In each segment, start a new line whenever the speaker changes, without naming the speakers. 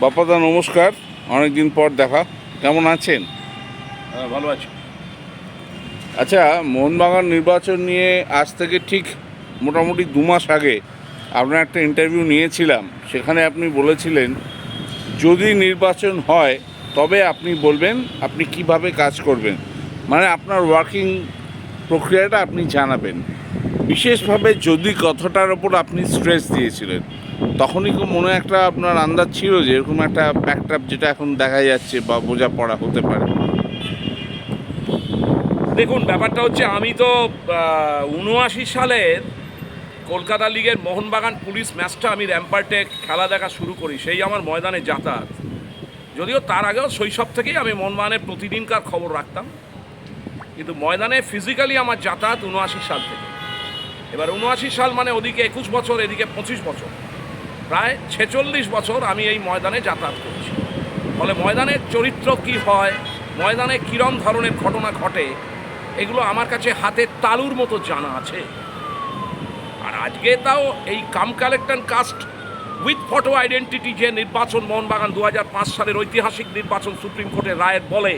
বাপ্পাদা নমস্কার। অনেক দিন পর দেখা। কেমন আছেন?
হ্যাঁ ভালো আছি।
আচ্ছা মোহনবাগান নির্বাচন নিয়ে আজ থেকে ঠিক মোটামুটি দু মাস আগে আপনার একটা ইন্টারভিউ নিয়েছিলাম। সেখানে আপনি বলেছিলেন যদি নির্বাচন হয় তবে আপনি বলবেন আপনি কীভাবে কাজ করবেন? মানে আপনার ওয়ার্কিং প্রক্রিয়াটা আপনি জানাবেন। বিশেষভাবে যদি কথাটার ওপর আপনি স্ট্রেস দিয়েছিলেন। তখনই মনে একটা আপনার আন্দাজ ছিল যে এরকম একটা ব্যাকটাপ যেটা এখন দেখা যাচ্ছে বা বোঝাপড়া হতে পারে।
দেখুন, ব্যাপারটা হচ্ছে আমি তো উনআশি সালের কলকাতা লিগের মোহনবাগান পুলিশ ম্যাচটা আমি র্যাম্পার্টে খেলা দেখা শুরু করি, সেই আমার ময়দানে যাতায়াত। যদিও তার আগেও শৈশব থেকেই আমি মোহনবাগানের প্রতিদিনকার খবর রাখতাম, কিন্তু ময়দানে ফিজিক্যালি আমার যাতায়াত উনআশি সাল থেকে। এবার উনআশি সাল মানে ওদিকে একুশ বছর, এদিকে পঁচিশ বছর। প্রায় ছেচল্লিশ বছর আমি এই ময়দানে যাতায়াত করছি। ফলে ময়দানের চরিত্র কি হয়, ময়দানে কিরম ধরনের ঘটনা ঘটে, এগুলো আমার কাছে হাতে তালুর মতো জানা আছে। আর আজকে তাও এই কাম collection cast with photo identity যে নির্বাচন, মোহনবাগান দু হাজার পাঁচ সালের ঐতিহাসিক নির্বাচন সুপ্রিম কোর্টের রায়ের বলে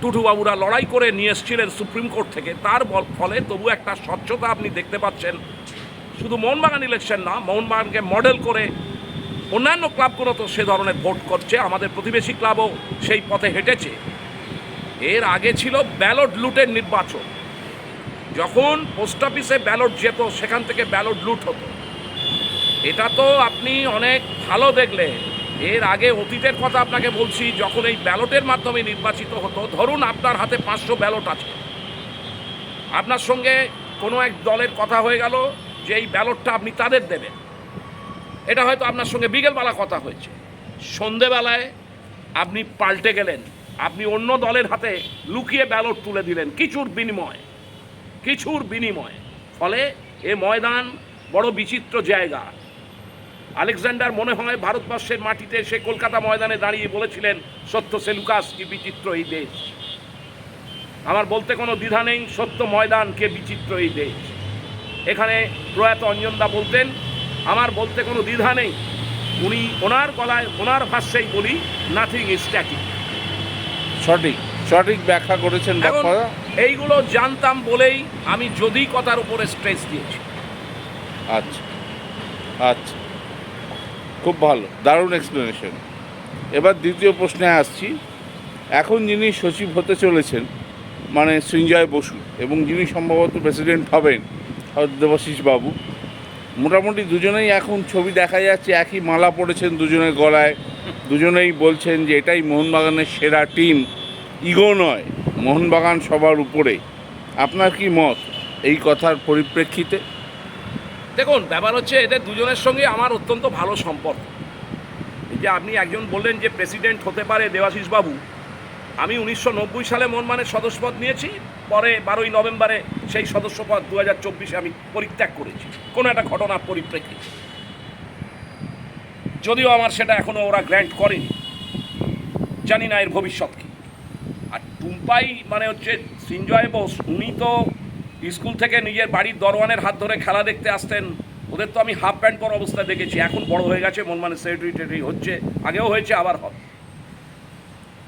টুটুবাবুরা লড়াই করে নিয়ে এসেছিলেন সুপ্রিম কোর্ট থেকে, তার ফলে তবু একটা স্বচ্ছতা আপনি দেখতে পাচ্ছেন শুধু মোহনবাগান ইলেকশন না, মোহনবাগানকে মডেল করে অন্যান্য ক্লাবগুলো তো সে ধরনের ভোট করছে, আমাদের প্রতিবেশী ক্লাবও সেই পথে হেঁটেছে। এর আগে ছিল ব্যালট লুটের নির্বাচন। যখন পোস্ট অফিসে ব্যালট যেত, সেখান থেকে ব্যালট লুট হতো। এটা তো আপনি অনেক ভালো দেখলে এর আগে অতীতের কথা আপনাকে বলছি, যখন এই ব্যালটের মাধ্যমে নির্বাচিত হতো, ধরুন আপনার হাতে পাঁচশো ব্যালট আছে। আপনার সঙ্গে কোনো এক দলের কথা হয়ে গেল যে এই ব্যালটটা আপনি তাদের দেবেন, এটা হয়তো আপনার সঙ্গে বিকেলবেলা কথা হয়েছে। সন্ধেবেলায় আপনি পাল্টে গেলেন, আপনি অন্য দলের হাতে লুকিয়ে ব্যালট তুলে দিলেন, কিছুর বিনিময় কিছুর বিনিময়। ফলে এ ময়দান বড় বিচিত্র জায়গা। আলেকজান্ডার মনে হয় ভারতবর্ষের মাটিতে সে কলকাতা ময়দানে দাঁড়িয়ে বলেছিলেন, সত্য সেলুকাস কি বিচিত্র এই দেশ। আমার বলতে কোনো দ্বিধা নেই, সত্য ময়দান, কে বিচিত্র এই দেশ। এখানে প্রয়াত অঞ্জনদা বলতেন আমার বলতে কোনো দ্বিধা নেই। উনি ওনার গলায় ওনার ভাষ্যেই বলি নাথিং ইজ স্ট্যাটিক
সঠিক সঠিক ব্যাখ্যা করেছেন
এইগুলো জানতাম বলেই আমি যদি কথার উপরে স্ট্রেস দিয়েছি।
আচ্ছা আচ্ছা খুব ভালো দারুণ এক্সপ্লেনেশন এবার দ্বিতীয় প্রশ্নে আসছি এখন যিনি সচিব হতে চলেছেন মানে সঞ্জয় বসু এবং যিনি সম্ভবত প্রেসিডেন্ট হবেন দেবাশিস বাবু। মোটামুটি দুজনেই এখন ছবি দেখা যাচ্ছে, একই মালা পড়েছেন দুজনের গলায়। দুজনেই বলছেন যে এটাই মোহনবাগানের সেরা টিম ইগো নয়, মোহনবাগান সবার উপরে। আপনার কি মত এই কথার পরিপ্রেক্ষিতে?
দেখুন, ব্যাপার হচ্ছে এদের দুজনের সঙ্গে আমার অত্যন্ত ভালো সম্পর্ক। এই যে আপনি একজন বললেন যে প্রেসিডেন্ট হতে পারে দেবাশিস বাবু, আমি উনিশশো নব্বই সালে মনমানের সদস্যপদ নিয়েছি। পরে বারোই নভেম্বরে সেই সদস্যপদ দু হাজার চব্বিশে আমি পরিত্যাগ করেছি। কোনো একটা ঘটনার পরিপ্রেক্ষিতে। যদিও আমার সেটা এখনও ওরা গ্র্যান্ট করেনি। জানি না এর ভবিষ্যৎ কী। আর টুম্পাই মানে হচ্ছে সিনজয় বোস, উনি তো স্কুল থেকে নিজের বাড়ির দরওয়ানের হাত ধরে খেলা দেখতে আসতেন। ওদের তো আমি হাফ প্যান্ট পর অবস্থায় দেখেছি। এখন বড় হয়ে গেছে, মন মানে সেক্রেটারি হচ্ছে, আগেও হয়েছে, আবার হবে।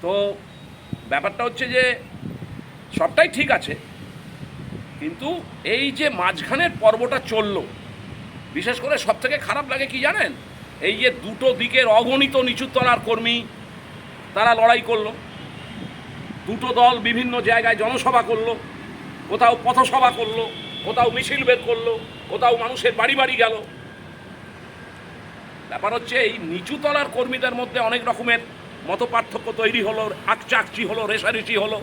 তো ব্যাপারটা হচ্ছে যে সবটাই ঠিক আছে। কিন্তু এই যে মাঝখানের পর্বটা চলল, বিশেষ করে সব থেকে খারাপ লাগে কি জানেন? এই যে দুটো দিকের অগণিত নিচুতলার কর্মী, তারা লড়াই করল। দুটো দল বিভিন্ন জায়গায় জনসভা করল, কোথাও পথসভা করল, কোথাও মিছিল বের করল, কোথাও মানুষের বাড়ি বাড়ি গেল। ব্যাপার হচ্ছে এই নিচুতলার কর্মীদের মধ্যে অনেক রকমের মত পার্থক্য তৈরি হলো, আকচাকচি হলো, রেশারেশি হলো।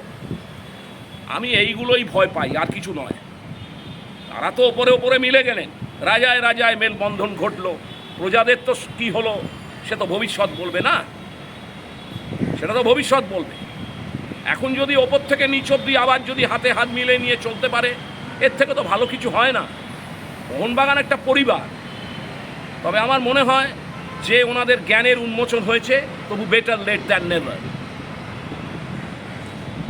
আমি এইগুলোই ভয় পাই, আর কিছু নয়। তারা তো ওপরে ওপরে মিলে গেলেন। রাজায় রাজায় মেলবন্ধন ঘটলো। প্রজাদের তো কী হলো, সে তো ভবিষ্যৎ বলবে না? সেটা তো ভবিষ্যৎ বলবে। এখন যদি ওপর থেকে নিচ অব্দি আবার যদি হাতে হাত মিলে নিয়ে চলতে পারে, এর থেকে তো ভালো কিছু হয় না। মোহনবাগান একটা পরিবার। তবে আমার মনে হয়, যে ওনাদের জ্ঞানের উন্মোচন হয়েছে, তবু বেটার লেট দ্যান নেভার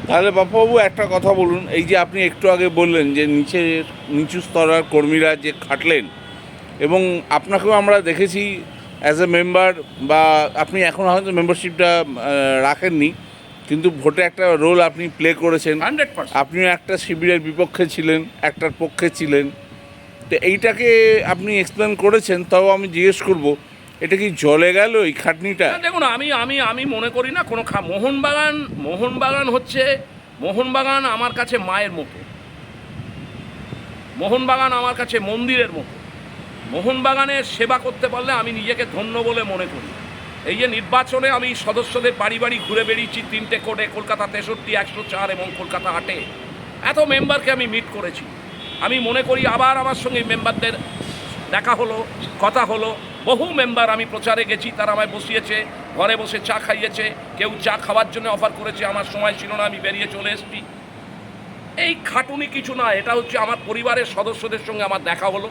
তাহলে বাপ্পাবাবু একটা কথা বলুন। এই যে আপনি একটু আগে বললেন যে নিচের নিচু স্তরের কর্মীরা যে খাটলেন এবং আপনাকেও আমরা দেখেছি অ্যাজ এ মেম্বার বা আপনি এখন হয়তো মেম্বারশিপটা রাখেননি কিন্তু ভোটে একটা রোল আপনি প্লে করেছেন। আপনিও একটা শিবিরের বিপক্ষে ছিলেন একটার পক্ষে ছিলেন। তো এইটাকে আপনি এক্সপ্লেন করেছেন তাও আমি জিজ্ঞেস করব। এটা কি জলে গেল এই খাটনিটা?
দেখুন, আমি আমি আমি মনে করি না কোনো খা মোহনবাগান মোহনবাগান হচ্ছে, মোহনবাগান আমার কাছে মায়ের মতো। মোহনবাগান আমার কাছে মন্দিরের মতো। মোহনবাগানের সেবা করতে পারলে আমি নিজেকে ধন্য বলে মনে করি। এই যে নির্বাচনে আমি সদস্যদের বাড়ি বাড়ি ঘুরে বেরিয়েছি তিনটে কোর্টে, কলকাতা তেষট্টি, একশো চার এবং কলকাতা আটে। এত মেম্বারকে আমি মিট করেছি। আমি মনে করি আবার আমার সঙ্গে মেম্বারদের দেখা হলো, কথা হলো। বহু মেম্বার আমি প্রচারে গেছি, তারা আমায় বসিয়েছে, ঘরে বসে চা খাইয়েছে, কেউ চা খাওয়ার জন্য অফার করেছে, আমার সময় ছিল না, আমি বেরিয়ে চলে এসেছি। এই খাটুনি কিছু না, এটা হচ্ছে আমার পরিবারের সদস্যদের সঙ্গে আমার দেখা হলো।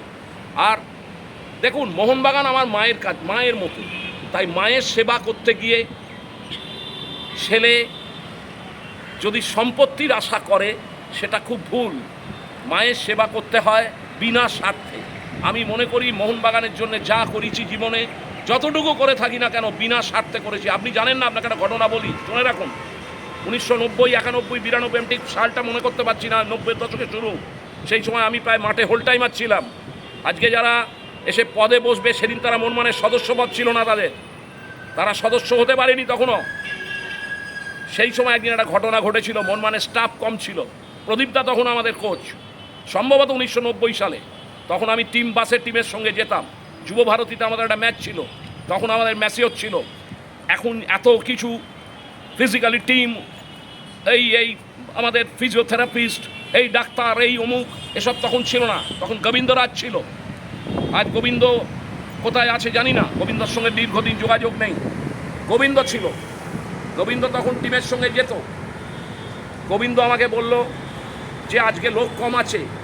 আর দেখুন, মোহনবাগান আমার মায়ের কাজ, মায়ের মতো। তাই মায়ের সেবা করতে গিয়ে ছেলে যদি সম্পত্তির আশা করে, সেটা খুব ভুল। মায়ের সেবা করতে হয় বিনা স্বার্থে। আমি মনে করি মোহনবাগানের জন্য যা করেছি জীবনে, যতটুকু করে থাকি না কেন, বিনা স্বার্থে করেছি। আপনি জানেন না, আপনাকে একটা ঘটনা বলি, শুনে রাখুন। উনিশশো নব্বই, একানব্বই, বিরানব্বই ঠিক সালটা মনে করতে পারছি না নব্বই দশকে শুরু। সেই সময় আমি প্রায় মাঠে হোল টাইমার ছিলাম। আজকে যারা এসে পদে বসবে, সেদিন তারা মনমানের সদস্যপদ ছিল না তাদের। তারা সদস্য হতে পারেনি তখনও। সেই সময় একদিন একটা ঘটনা ঘটেছিল মনমানের স্টাফ কম ছিল। প্রদীপদা তখন আমাদের কোচ সম্ভবত উনিশশো নব্বই সালে। তখন আমি টিম বাসের টিমের সঙ্গে যেতাম। যুব ভারতীতে আমাদের একটা ম্যাচ ছিল। তখন আমাদের ম্যাচই ছিল। এখন এত কিছু ফিজিক্যালি টিম এই এই আমাদের ফিজিওথেরাপিস্ট এই ডাক্তার, এই অমুক, এসব তখন ছিল না। তখন গোবিন্দরাজ ছিল। আজ গোবিন্দ কোথায় আছে জানি না। গোবিন্দর সঙ্গে দীর্ঘদিন যোগাযোগ নেই। গোবিন্দ ছিল। গোবিন্দ তখন টিমের সঙ্গে যেত। গোবিন্দ আমাকে বলল যে, আজকে লোক কম আছে।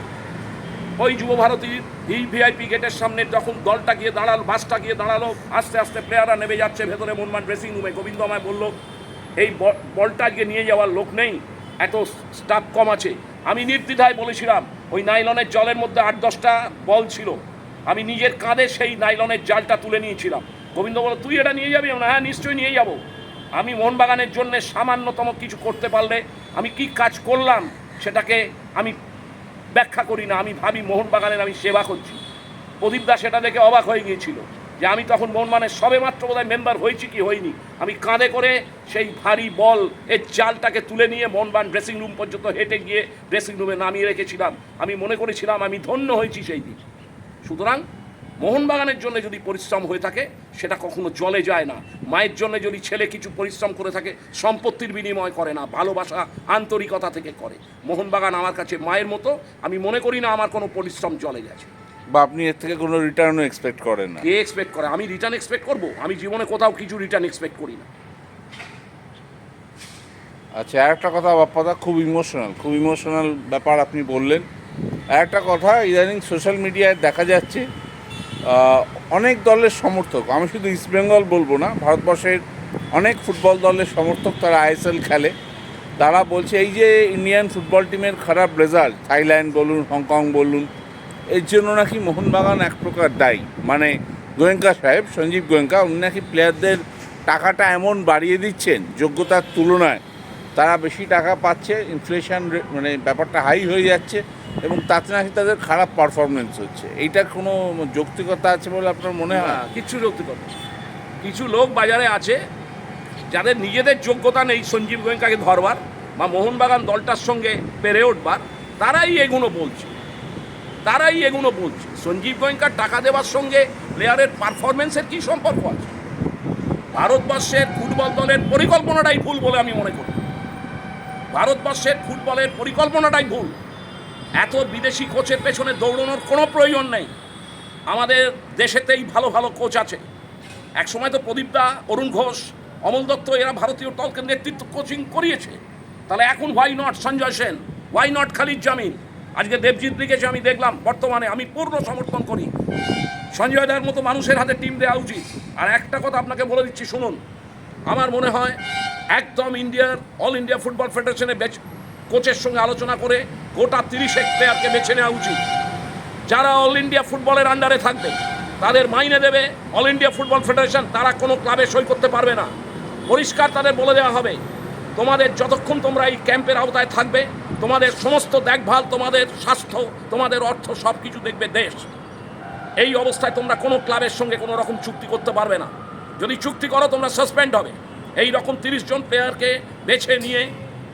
ওই যুব ভারতীর এই ভিআইপি গেটের সামনে যখন দলটা গিয়ে দাঁড়াল, বাসটা গিয়ে দাঁড়াল, আস্তে আস্তে প্লেয়াররা নেমে যাচ্ছে, ভেতরে মনমান ড্রেসিং রুমে গোবিন্দ আমায় বলল, এই বলটা গিয়ে নিয়ে যাওয়ার লোক নেই, এত স্টাফ কম আছে। আমি নির্দ্বিধায় বলেছিলাম, ওই নাইলনের জলের মধ্যে আট দশটা বল ছিল। আমি নিজের কাঁধে সেই নাইলনের জালটা তুলে নিয়েছিলাম। গোবিন্দ বলল, তুই এটা নিয়ে যাবি? হ্যাঁ নিশ্চয়ই নিয়ে যাব। আমি মোহনবাগানের জন্য সামান্যতম কিছু করতে পারলে আমি কি কাজ করলাম, সেটাকে আমি ব্যাখ্যা করি না, আমি ভাবি মোহনবাগানের আমি সেবা করছি। প্রদীপ দাস এটা দেখে অবাক হয়ে গিয়েছিল যে আমি তখন মোহনবাগানের সবে মাত্র বোধহয় মেম্বার হয়েছি কি হয়নি আমি কাঁধে করে সেই ভারী বল, এর জালটাকে তুলে নিয়ে মোহনবান ড্রেসিং রুম পর্যন্ত হেঁটে গিয়ে ড্রেসিং রুমে নামিয়ে রেখেছিলাম। আমি মনে করেছিলাম আমি ধন্য হয়েছি সেই দিন। সুতরাং মোহনবাগানের জন্য যদি পরিশ্রম হয়ে থাকে সেটা কখনো জলে যায় না। মায়ের জন্য যদি ছেলে কিছু পরিশ্রম করে থাকে সম্পত্তির বিনিময় করে না ভালোবাসা আন্তরিকতা থেকে করে। মোহনবাগান আমার কাছে মায়ের মতো আমি মনে করি না আমার কোনো পরিশ্রম জলে গেছে।
বা আপনি এর থেকে কোনো রিটার্নও এক্সপেক্ট করেন না।
কে এক্সপেক্ট করে? আমি রিটার্ন এক্সপেক্ট করব? আমি জীবনে কোথাও কিছু রিটার্ন এক্সপেক্ট করি না।
আচ্ছা আর একটা কথা বাপ্পাদা খুব ইমোশনাল খুব ইমোশনাল ব্যাপার আপনি বললেন। আর একটা কথা ইদানিং সোশ্যাল মিডিয়ায় দেখা যাচ্ছে অনেক দলের সমর্থক, আমি শুধু ইস্টবেঙ্গল বলব না, ভারতবর্ষের অনেক ফুটবল দলের সমর্থক তারা আইএসএল খেলে। তারা বলছে, এই যে ইন্ডিয়ান ফুটবল টিমের খারাপ রেজাল্ট থাইল্যান্ড বলুন, হংকং বলুন, এর জন্য নাকি মোহনবাগান এক প্রকার দায়ী। মানে গোয়েঙ্কা সাহেব, সঞ্জীব গোয়েঙ্কা, উনি নাকি প্লেয়ারদের টাকাটা এমন বাড়িয়ে দিচ্ছেন, যোগ্যতার তুলনায়। তারা বেশি টাকা পাচ্ছে ইনফ্লেশন মানে ব্যাপারটা হাই হয়ে যাচ্ছে। এবং তাতে নাকি তাদের খারাপ পারফরমেন্স হচ্ছে। এইটার কোনো যৌক্তিকতা আছে বলে আপনার মনে হয়?
না, কিচ্ছু যৌক্তিকতা কিছু লোক বাজারে আছে যাদের নিজেদের যোগ্যতা নেই সঞ্জীব গোয়েঙ্কাকে ধরবার বা মোহনবাগান দলটার সঙ্গে পেরে উঠবার তারাই এগুলো বলছে। তারাই এগুলো বলছে। সঞ্জীব গোয়েঙ্কার টাকা দেওয়ার সঙ্গে প্লেয়ারের পারফরমেন্সের কী সম্পর্ক আছে? ভারতবর্ষের ফুটবল দলের পরিকল্পনাটাই ভুল বলে আমি মনে করি। ভারতবর্ষের ফুটবলের পরিকল্পনাটাই ভুল। এত বিদেশি কোচের পেছনে দৌড়ানোর কোনো প্রয়োজন নেই। আমাদের দেশেতেই ভালো ভালো কোচ আছে। এক সময় তো প্রদীপদা অরুণ ঘোষ, অমল দত্ত, এরা ভারতীয় দলকে নেতৃত্ব কোচিং করিয়েছে। তাহলে এখন why not Sanjoy Sen? Why not Khalid Jamil আজকে দেবজিৎ লিখেছে আমি দেখলাম, বর্তমানে আমি পূর্ণ সমর্থন করি। সঞ্জয় দার মতো মানুষের হাতে টিম দেওয়া উচিত। আর একটা কথা আপনাকে বলে দিচ্ছি, শুনুন। আমার মনে হয় একদম ইন্ডিয়ার অল ইন্ডিয়া ফুটবল ফেডারেশনে বেচ কোচের সঙ্গে আলোচনা করে গোটা তিরিশ এক প্লেয়ারকে বেছে নেওয়া উচিত। যারা অল ইন্ডিয়া ফুটবলের আন্ডারে থাকবে, তাদের মাইনে দেবে অল ইন্ডিয়া ফুটবল ফেডারেশন তারা কোনো ক্লাবে সই করতে পারবে না। পরিষ্কার তাদের বলে দেওয়া হবে, তোমাদের যতক্ষণ তোমরা এই ক্যাম্পের আওতায় থাকবে, তোমাদের সমস্ত দেখভাল, তোমাদের স্বাস্থ্য, তোমাদের অর্থ সব কিছু দেখবে দেশ। এই অবস্থায় তোমরা কোনো ক্লাবের সঙ্গে কোনো রকম চুক্তি করতে পারবে না। যদি চুক্তি করো, তোমরা সাসপেন্ড হবে। এই রকম তিরিশ জন প্লেয়ারকে বেছে নিয়ে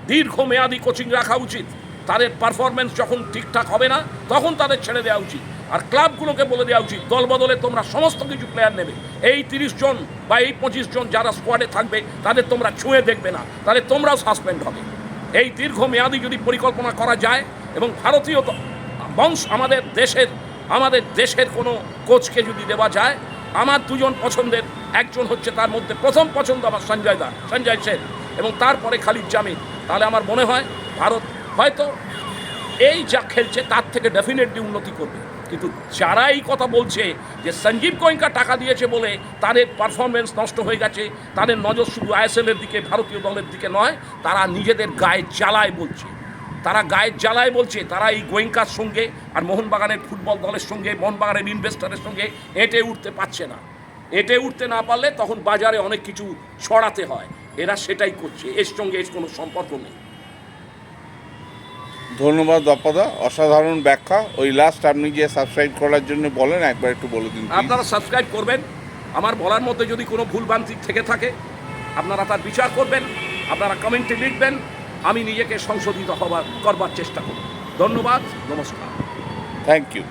দীর্ঘমেয়াদী কোচিং রাখা উচিত। তাদের পারফরমেন্স যখন ঠিকঠাক হবে না, তখন তাদের ছেড়ে দেওয়া উচিত। আর ক্লাবগুলোকে বলে দেওয়া উচিত দল বদলে তোমরা সমস্ত কিছু প্লেয়ার নেবে। এই তিরিশ জন বা এই পঁচিশ জন যারা স্কোয়াডে থাকবে, তাদের তোমরা ছুঁয়ে দেখবে না, তাহলে তোমরাও সাসপেন্ড হবে। এই দীর্ঘমেয়াদী যদি পরিকল্পনা করা যায় এবং ভারতীয় বংশ আমাদের দেশের আমাদের দেশের কোনো কোচকে যদি দেওয়া যায়, আমার দুজন পছন্দের, একজন হচ্ছে তার মধ্যে প্রথম পছন্দ আমার সঞ্জয় দা, সঞ্জয় সেন। এবং তারপরে খালিদ জামিন। তাহলে আমার মনে হয় ভারত হয়তো এই যা খেলছে তার থেকে ডেফিনেটলি উন্নতি করবে। কিন্তু যারা এই কথা বলছে যে সঞ্জীব গোয়েঙ্কা টাকা দিয়েছে বলে তাদের পারফরমেন্স নষ্ট হয়ে গেছে, তাদের নজর শুধু আইএসএলের দিকে, ভারতীয় দলের দিকে নয়, তারা নিজেদের গায়ে জ্বালায় বলছে। তারা গায়ের জ্বালায় বলছে, তারা এই গোয়েঙ্কার সঙ্গে আর মোহনবাগানের ফুটবল দলের সঙ্গে, মোহনবাগানের ইনভেস্টরের সঙ্গে এঁটে উঠতে পারছে না। এঁটে উঠতে না পারলে তখন বাজারে অনেক কিছু ছড়াতে হয়। এরা সেটাই করছে এর সঙ্গে এর কোনো সম্পর্ক নেই।
ধন্যবাদ দপাদা অসাধারণ ব্যাখ্যা। ওই লাস্ট আপনি যে সাবস্ক্রাইব করার জন্য বলেন একবার একটু বলে দিন
আপনারা সাবস্ক্রাইব করবেন আমার বলার মধ্যে যদি কোনো ভুলভ্রান্তি থেকে থাকে আপনারা তার বিচার করবেন আপনারা কমেন্টে লিখবেন আমি নিজেকে সংশোধিত হবার করবার চেষ্টা করব। ধন্যবাদ নমস্কার।
Thank you